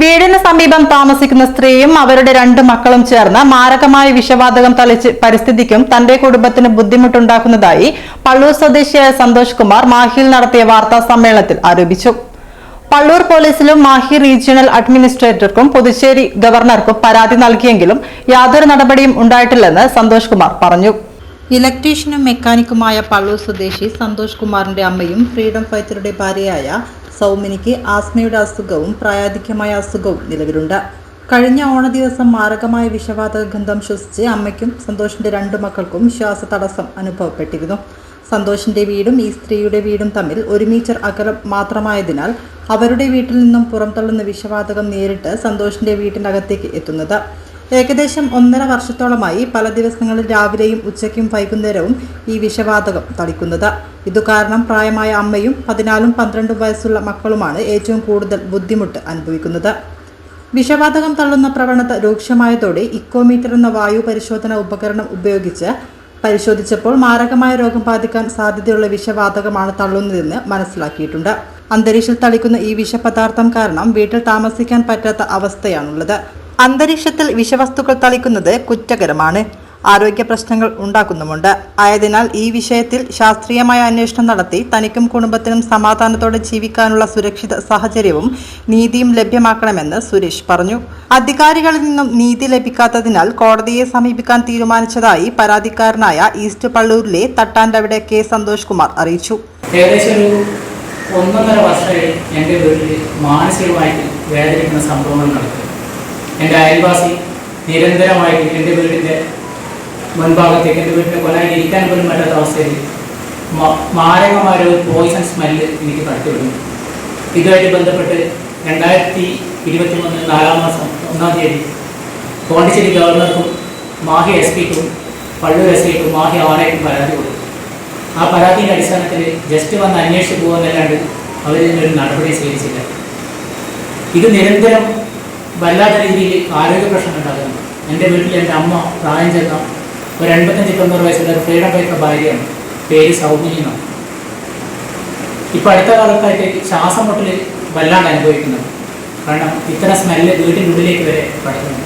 വീടിന് സമീപം താമസിക്കുന്ന സ്ത്രീയും അവരുടെ രണ്ട് മക്കളും ചേർന്ന് മാരകമായ വിഷവാതകം തളിച്ച് പരിസ്ഥിതിക്കും തന്റെ കുടുംബത്തിന് ബുദ്ധിമുട്ടുണ്ടാക്കുന്നതായി പള്ളൂർ സ്വദേശിയായ സന്തോഷ് കുമാർ മാഹിയിൽ നടത്തിയ വാർത്താ സമ്മേളനത്തിൽ ആരോപിച്ചു. പള്ളൂർ പോലീസിലും മാഹി റീജിയണൽ അഡ്മിനിസ്ട്രേറ്റർക്കും പുതുച്ചേരി ഗവർണർക്കും പരാതി നൽകിയെങ്കിലും യാതൊരു നടപടിയും ഉണ്ടായിട്ടില്ലെന്ന് സന്തോഷ് കുമാർ പറഞ്ഞു. ഇലക്ട്രീഷ്യനും മെക്കാനിക്കുമായ പള്ളൂർ സ്വദേശി സന്തോഷ് കുമാറിന്റെ അമ്മയും ഫ്രീഡം ഫൈറ്ററുടെ ഭാര്യയായ സൗമിനിക്ക് ആസ്മയുടെ അസുഖവും പ്രായാധിക്യമായ അസുഖവും നിലവിലുണ്ട്. കഴിഞ്ഞ ഓണ ദിവസം മാരകമായ വിഷവാതക ഗന്ധം ശ്വസിച്ച് അമ്മയ്ക്കും സന്തോഷിന്റെ രണ്ടു മക്കൾക്കും ശ്വാസ തടസ്സം അനുഭവപ്പെട്ടിരുന്നു. സന്തോഷിന്റെ വീടും ഈ സ്ത്രീയുടെ വീടും തമ്മിൽ ഒരു മീറ്റർ അകലം മാത്രമായതിനാൽ അവരുടെ വീട്ടിൽ നിന്നും പുറംതള്ളുന്ന വിഷവാതകം നേരിട്ട് സന്തോഷിന്റെ വീട്ടിനകത്തേക്ക് എത്തുന്നത്. ഏകദേശം ഒന്നര വർഷത്തോളമായി പല ദിവസങ്ങളിൽ രാവിലെയും ഉച്ചയ്ക്കും വൈകുന്നേരവും ഈ വിഷവാതകം തളിക്കുന്നത്. ഇതു കാരണം പ്രായമായ അമ്മയും പതിനാലും പന്ത്രണ്ടും വയസ്സുള്ള മക്കളുമാണ് ഏറ്റവും കൂടുതൽ ബുദ്ധിമുട്ട് അനുഭവിക്കുന്നത്. വിഷവാതകം തള്ളുന്ന പ്രവണത രൂക്ഷമായതോടെ ഇക്കോമീറ്റർ എന്ന വായു പരിശോധന ഉപകരണം ഉപയോഗിച്ച് പരിശോധിച്ചപ്പോൾ മാരകമായ രോഗം ബാധിക്കാൻ സാധ്യതയുള്ള വിഷവാതകമാണ് തള്ളുന്നതെന്ന് മനസ്സിലാക്കിയിട്ടുണ്ട്. അന്തരീക്ഷത്തിൽ തളിക്കുന്ന ഈ വിഷപദാർത്ഥം കാരണം വീട്ടിൽ താമസിക്കാൻ പറ്റാത്ത അവസ്ഥയാണുള്ളത്. അന്തരീക്ഷത്തിൽ വിഷവസ്തുക്കൾ തളിക്കുന്നത് കുറ്റകരമാണ്. ആരോഗ്യ പ്രശ്നങ്ങൾ ഉണ്ടാക്കുന്നുമുണ്ട്. ആയതിനാൽ ഈ വിഷയത്തിൽ ശാസ്ത്രീയമായ അന്വേഷണം നടത്തി തനിക്കും കുടുംബത്തിനും സമാധാനത്തോടെ ജീവിക്കാനുള്ള സുരക്ഷിത സാഹചര്യവും നീതിയും ലഭ്യമാക്കണമെന്ന് സുരേഷ് പറഞ്ഞു. അധികാരികളിൽ നിന്നും നീതി ലഭിക്കാത്തതിനാൽ കോടതിയെ സമീപിക്കാൻ തീരുമാനിച്ചതായി പരാതിക്കാരനായ ഈസ്റ്റ് പള്ളൂരിലെ തട്ടാൻഡവിടെ കെ സന്തോഷ് കുമാർ അറിയിച്ചു. ഏകദേശം ഒരു ഒന്നൊന്നര വർഷമായി എന്റെ വീട്ടിൽ മാനസികമായിട്ട് വേദനിക്കുന്ന സംഭവങ്ങൾ നടക്കും എന്റെ അയൽവാസി നിരന്തരമായിട്ട് എന്റെ വീടിന്റെ മുൻഭാഗത്തേക്ക് എന്റെ വീടിന്റെ കൊലായി ഇരിക്കാൻ പോലും പറ്റാത്ത അവസ്ഥയിൽ മാരകമായ ഒരു പോയിസൺ സ്മെല്ല് എനിക്ക് കടത്തിവിടുന്നു ഇതുമായിട്ട് ബന്ധപ്പെട്ട് രണ്ടായിരത്തി ഇരുപത്തി മൂന്ന് നാലാം മാസം ഒന്നാം തീയതി പോണ്ടിച്ചേരി ഗവർണർക്കും മാഹി എസ് പിക്കും പള്ളൂർ എസ് പിക്കും മാഹി ആറേക്കും പരാതി കൊടുത്തു. ആ പരാതിയുടെ അടിസ്ഥാനത്തിൽ ജസ്റ്റ് വന്ന് അന്വേഷിച്ച് പോകുന്നല്ലാണ്ട് നിന്നൊരു നടപടി സ്വീകരിച്ചില്ല. ഇത് നിരന്തരം വല്ലാത്ത രീതിയിൽ ആരോഗ്യ പ്രശ്നം ഉണ്ടാകുന്നു എന്റെ വീട്ടിൽ എന്റെ അമ്മ പ്രായം ചെന്ന ഒരു എൺപത്തഞ്ച് തൊണ്ണൂറ് വയസ്സുള്ള ഒരു ഫ്രീഡം ഫൈറ്റർ ഭാര്യയാണ്. പേര് സൗമിനി എന്നാണ്. ഇപ്പം അടുത്ത കാലത്തായിട്ട് ശ്വാസം മുട്ടൽ വല്ലാണ്ട് അനുഭവിക്കുന്നത്. കാരണം ഇത്തരം സ്മെല്ല് വീട്ടിനുള്ളിലേക്ക് വരെ കടക്കുന്നു